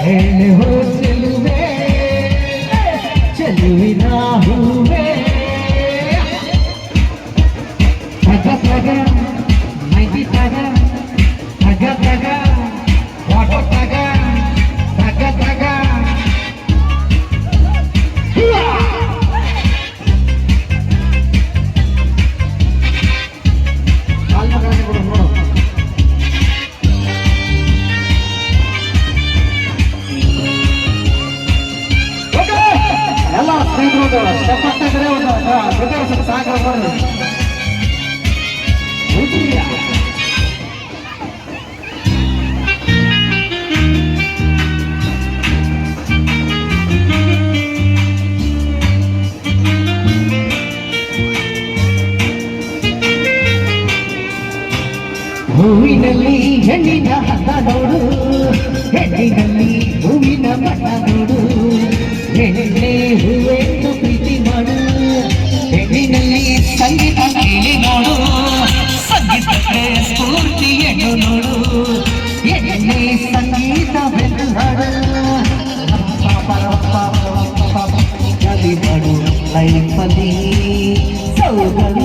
ಹೇಳಿ ಹೋ ಚೆಲುವೆ ಚೆಲುವಿನ ಹೂವೆ ಪದ ಪದ ಎಲ್ಲ ಸ್ನೇಹಿತರು ಸಪತ್ತಾಗಲೇ ಒಂದು ಸಾಗರ ಬರೋದು ಹೂವಿನಲ್ಲಿ ಹೆಣ್ಣಿನ ಹತ್ತ ನೋಡು ಹೆಣ್ಣಿನಲ್ಲಿ ಹೂವಿನ ಬಣ್ಣ ನೋಡು ಹೆಣ್ಣೆ ಹೂವೆಂದು ಪ್ರೀತಿ ಮಾಡು ಹೆಣ್ಣಿನಲ್ಲಿ ಸಂಗೀತ ಕೇಳಿ ನೋಡು ಸಂಗೀತಕ್ಕೆ ಸ್ಫೂರ್ತಿಯನ್ನು ನೋಡು ಹೆಣ್ಣೆ ಸಂಗೀತ ಬೆಲ್ಲಾಡು ಗಲಿ ಮಾಡು ಲೈಫಲ್ಲಿ ಸೌಗಂಧ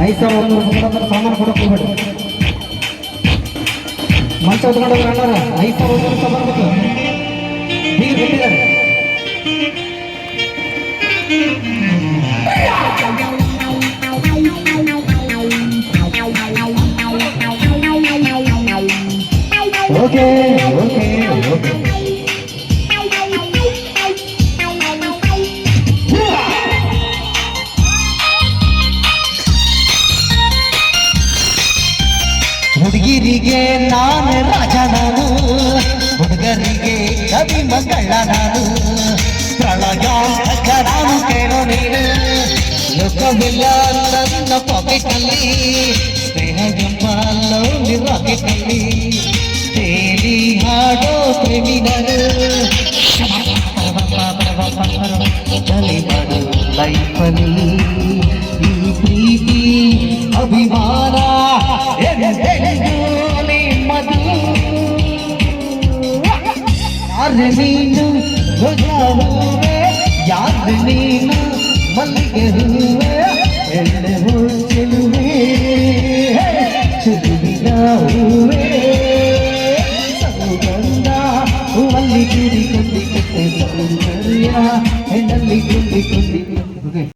ಐದು ಸಾವಿರ ಒಂದು ರೂಪಾಯಿ ಸಾಮಾನು ಕೊಡಕ್ಕೆ ಹೋಗ್ಬೇಡಿ. ಮಂಚ ಹೊತ್ಕೊಂಡವ್ರು ಅಣ್ಣಾರ ಐದು ಸಾವಿರ ಒಂದು ಬರ್ಬೇಕು ಹುಡುಗಿರಿಗೆ ನಾನು ರಾಜ ನಾನು ಹುಡುಗರಿಗೆ ಕವಿ ಮಗಳ ನಾನು ಪ್ರಳಯ ನಾನು ಕೇಳೋ ನೀನು ಲೋಕವಿಲ್ಲ ನನ್ನ ಪಾಕೆಟ್ನಲ್ಲಿ ಸ್ನೇಹ ಎಂಬ ಲೋನಿ ರಾಕೆಟ್ನಲ್ಲಿ ತೇಲಿ ಹಾಡೋ ಪ್ರೇಮಿ ನಾನು ಚಲಿ ಮಾಡು ಲೈಫಲ್ಲಿ ಈ ಪ್ರೀತಿ ಅಭಿಮಾನ ಯಾರ ನೀನು ಧ್ವಜ ಹೂವೆ ಯಾರ ನೀನು ಮಲ್ಲಿಗೆ ಹೂವೆ ಎಣ್ಣೆವು ಚೆಲುವೆ ಚೆಲುವಿನ ಹೂವೆ ಸೌಗಂಧ ಹೂವಲ್ಲಿ ಕುಡಿ ಕುಂದಿ ಕುತ್ತೆ ಸೌಂದರ್ಯ ಹೆಣ್ಣಲ್ಲಿ ಕುಂದಿ ಕುಂದಿ